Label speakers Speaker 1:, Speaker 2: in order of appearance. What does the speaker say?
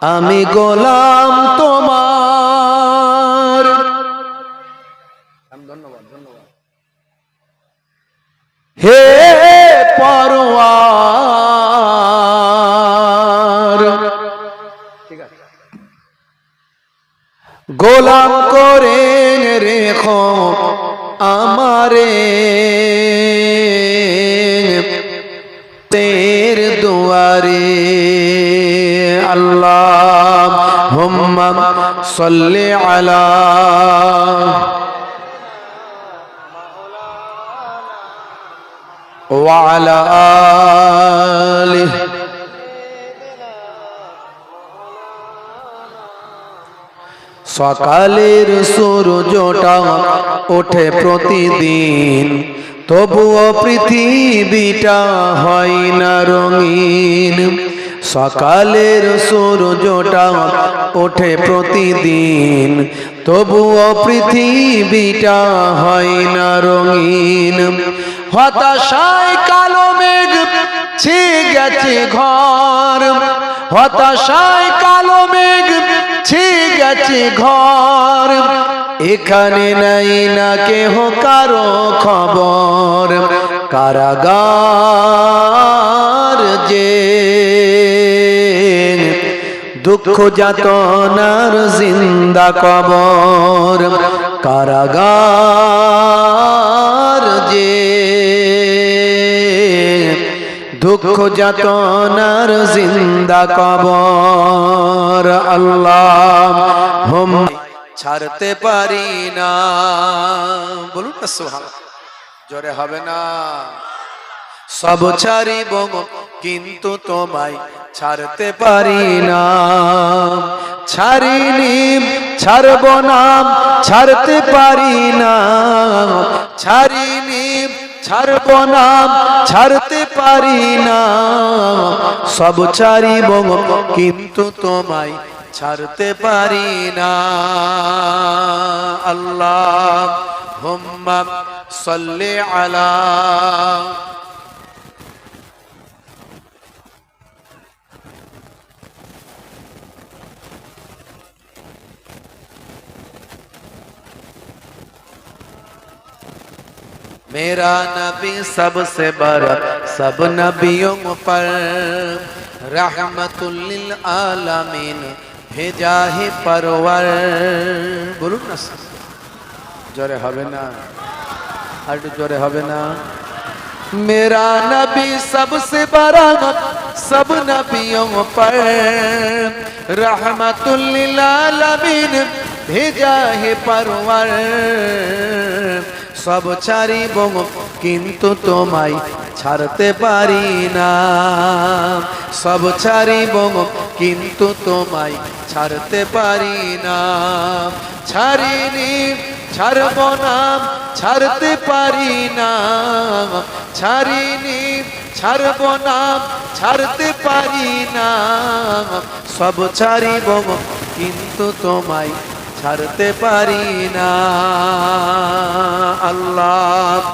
Speaker 1: আমি গোলাম তোমার। ধন্যবাদ ধন্যবাদ। হে পরোয়ার। গোলাম করে রেখো আমারে। তের দুয়ারে। আল্লাহ হুম্মা সাল্লি আলা وعلى آله সকালের সূর্যটা ওঠে প্রতিদিন তবুও পৃথিবীটা হয় না রঙিন সকালের সূর্যটা ওঠে প্রতিদিন। তবুও পৃথিবীটা হয় না রঙিন। হতাশায় কালো মেঘ ছে গেছে ঘর। হতাশায় কালো মেঘ ছে গেছে ঘর। এখানে নাই না কেহ কারও খবর। কারাগার দুঃখ যাতনার জিন্দা কবর। কারাগার যে দুঃখ যাতনার জিন্দা কবর। আল্লাহ হোম ছাড়তে পারি না। বলুন না সোহান জোরে হবে না। সব ছাড়িব কিন্তু তোমায় ছাড়তে পারি না। ছাড়িনি, ছাড়ব না, ছাড়তে পারি না। ছাড়িনি, ছাড়ব না, ছাড়তে পারি না। সব ছাড়িব কিন্তু তোমায় ছাড়তে পারি না। আল্লাহ হুম্মা সাল্লি আলা मेरा नबी सबसे बड़ा सब नबियों पर। रहमतुल आलमीन, भेजा ही परवर। बोलू ना जोरे हवे ना। हट जोरे हवे ना। मेरा नबी सबसे बड़ा सब नबियों पर। रहमतुल आलमीन, भेजा ही परवर। সব ছাড়িব কিন্তু তোমায় ছাড়তে পারি না। সব ছাড়িব কিন্তু তোমায় ছাড়তে পারি না। ছাড়িনি, ছাড়ব না, ছাড়তে পারি না। ছাড়িনি, ছাড়ব না, ছাড়তে পারি না। সব ছাড়িব কিন্তু তোমায় ছাড়তে পারি না। আল্লাহ